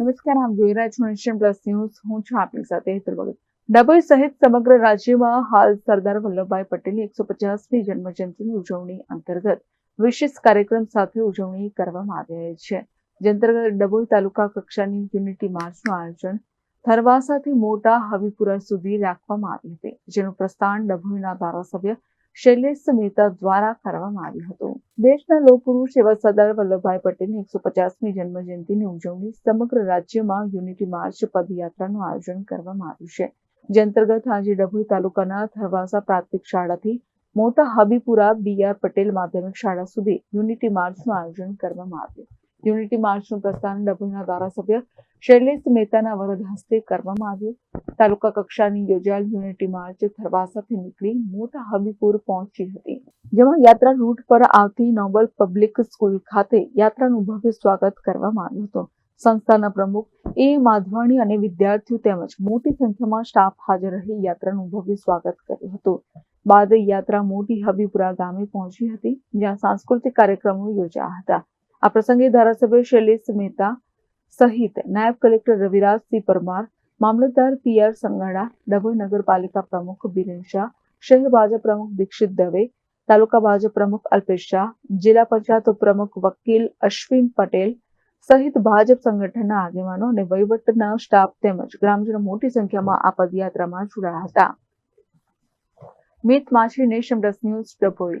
નમસ્કાર આપ જોઈ રહ્યા છો નેશન પ્લસ ન્યૂઝ હું છું આપની સાથે હેતલ ભગત. ડભોઈ સહિત સમગ્ર રાજ્યમાં હાલ સરદાર વલ્લભભાઈ પટેલની એકસો પચાસમી જન્મજયંતિની ઉજવણી અંતર્ગત વિશેષ કાર્યક્રમ સાથે ઉજવણી કરવામાં આવી રહી છે. જે અંતર્ગત ડભોઈ તાલુકા કક્ષાની યુનિટી માર્ચનું આયોજન થરવાસાથી મોટા હવીપુરા સુધી રાખવામાં આવી હતી. જેનું પ્રસ્થાન ડભોઈના ધારાસભ્ય શૈલેષ મહેતા દ્વારા કરવામાં આવ્યું હતું. દેશના લોકપુરુષ એવા સરદાર વલ્લભભાઈ પટેલની એકસો પચાસમી જન્મજયંતિની ઉજવણી સમગ્ર રાજ્યમાં યુનિટી માર્ચ પદયાત્રાનું આયોજન કરવામાં આવ્યું છે. જે અંતર્ગત આજે ડભોઈ તાલુકાના થરવાસા પ્રાથમિક શાળાથી મોટા હબીપુરા બી આર પટેલ માધ્યમિક શાળા સુધી યુનિટી માર્ચનું આયોજન કરવામાં આવ્યું. યુનિટી માર્ચનું પ્રસ્થાન ડભોઈના ધારાસભ્ય શૈલેષ મહેતાના વરદ હસ્તે કરવામાં આવ્યું. તાલુકા કક્ષાની યોજાયેલ યુનિટી માર્ચ થરવાસાથી નીકળી મોટા હબીપુર પહોંચી હતી. જેમાં યાત્રા રૂટ પર આવતી નોબલ પબ્લિક સ્કૂલ ખાતે યાત્રાનું ભવ્ય સ્વાગત કરવામાં આવ્યું હતું. સંસ્થાના પ્રમુખ એ માધવાણી અને વિદ્યાર્થીઓ તેમજ મોટી સંખ્યામાં સ્ટાફ હાજર રહી યાત્રાનું ભવ્ય સ્વાગત કર્યું હતું. બાદ યાત્રા મોટી હબીપુરા ગામે પહોંચી હતી, જ્યાં સાંસ્કૃતિક કાર્યક્રમો યોજાયા હતા. આ પ્રસંગે ધારાસભ્ય શૈલેષ મહેતા સહિત નાયબ કલેક્ટર રવિરાજસિંહ પરમાર, મામલતદાર પી આર સંગાડા, ડભોઈ નગરપાલિકા પ્રમુખ બિરેન શાહ, શહેર ભાજપ પ્રમુખ દીક્ષિત દવે, તાલુકા ભાજપ પ્રમુખ અલ્પેશ શાહ, જિલ્લા પંચાયત પ્રમુખ વકીલ અશ્વિન પટેલ સહિત ભાજપ સંગઠનના આગેવાનો અને વહીવટના સ્ટાફ તેમજ ગ્રામજનો મોટી સંખ્યામાં આ પદયાત્રામાં જોડાયા હતા. મિત માછી નેશન ડસ ન્યૂઝ ડભોઈ.